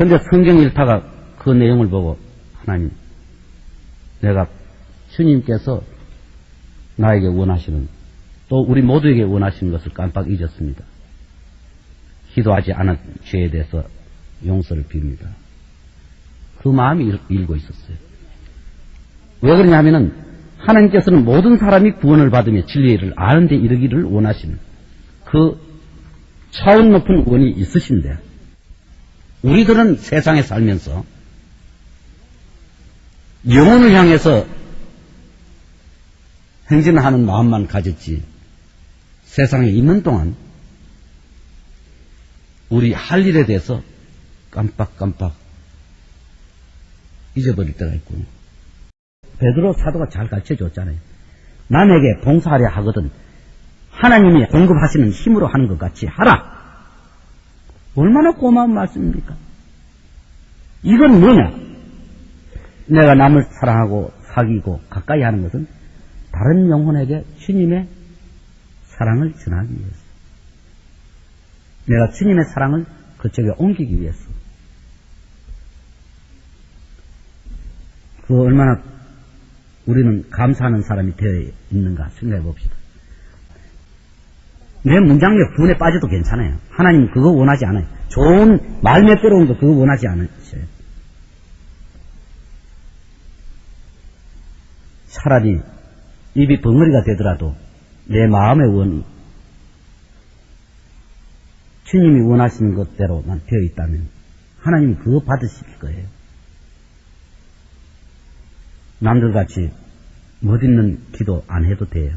근데 성경 일타가 그 내용을 보고 하나님, 내가 주님께서 나에게 원하시는 또 우리 모두에게 원하시는 것을 깜빡 잊었습니다. 기도하지 않은 죄에 대해서 용서를 빕니다. 그 마음이 일- 일고 있었어요. 왜 그러냐면은 하나님께서는 모든 사람이 구원을 받으며 진리를 아는 데 이르기를 원하시는 그 차원 높은 원이 있으신데 우리들은 세상에 살면서 영혼을 향해서 행진하는 마음만 가졌지 세상에 있는 동안 우리 할 일에 대해서 깜빡깜빡 잊어버릴 때가 있군요. 베드로 사도가 잘 가르쳐 줬잖아요. 남에게 봉사하려 하거든 하나님이 공급하시는 힘으로 하는 것 같이 하라. 얼마나 고마운 말씀입니까? 이건 뭐냐? 내가 남을 사랑하고 사귀고 가까이 하는 것은 다른 영혼에게 주님의 사랑을 전하기 위해서. 내가 주님의 사랑을 그쪽에 옮기기 위해서. 그 얼마나 우리는 감사하는 사람이 되어 있는가 생각해 봅시다. 내 문장력 부분에 빠져도 괜찮아요. 하나님 그거 원하지 않아요. 좋은 말몇대로운 거 그거 원하지 않으셔요. 차라리 입이 벙어리가 되더라도 내 마음의 원이 주님이 원하시는 것대로만 되어 있다면 하나님이 그거 받으실 거예요. 남들같이 멋있는 기도 안 해도 돼요.